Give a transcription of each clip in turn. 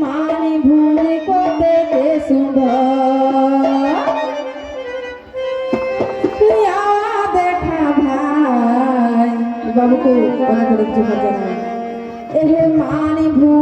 মানি ভুলে কবে দেশুব দেখা ভাই। বাবুকে করে কিছু এহে মানি ভুল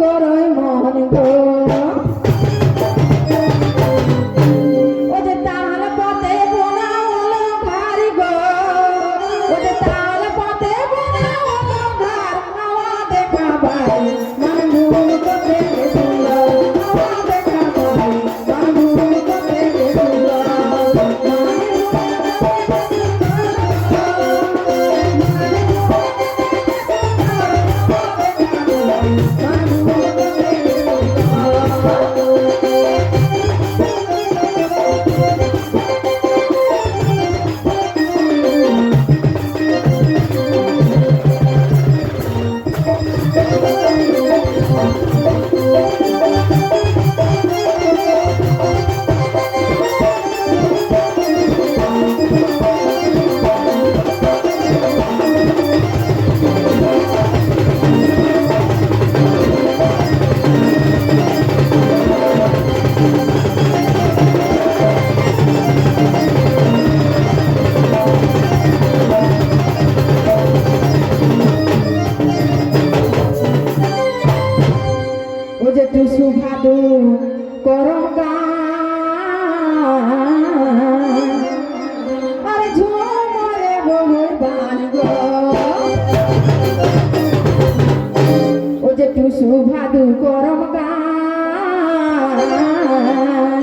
vitória Amen.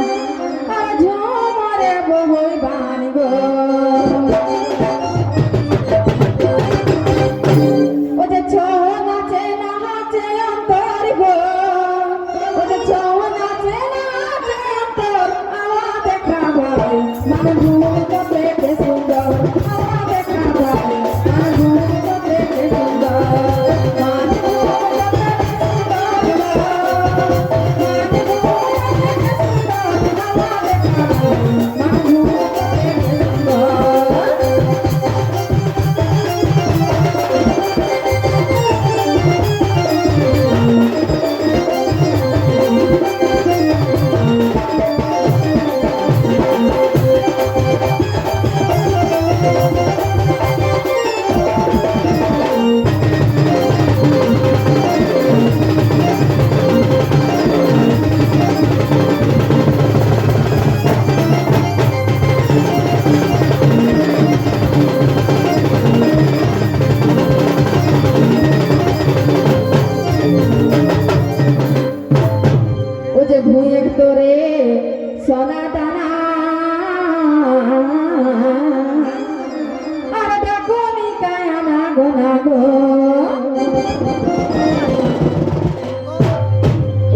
গো না গো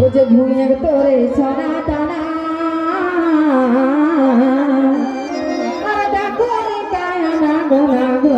ও যে ভুঁয়ের তোরে সোনা টানা গো। না গো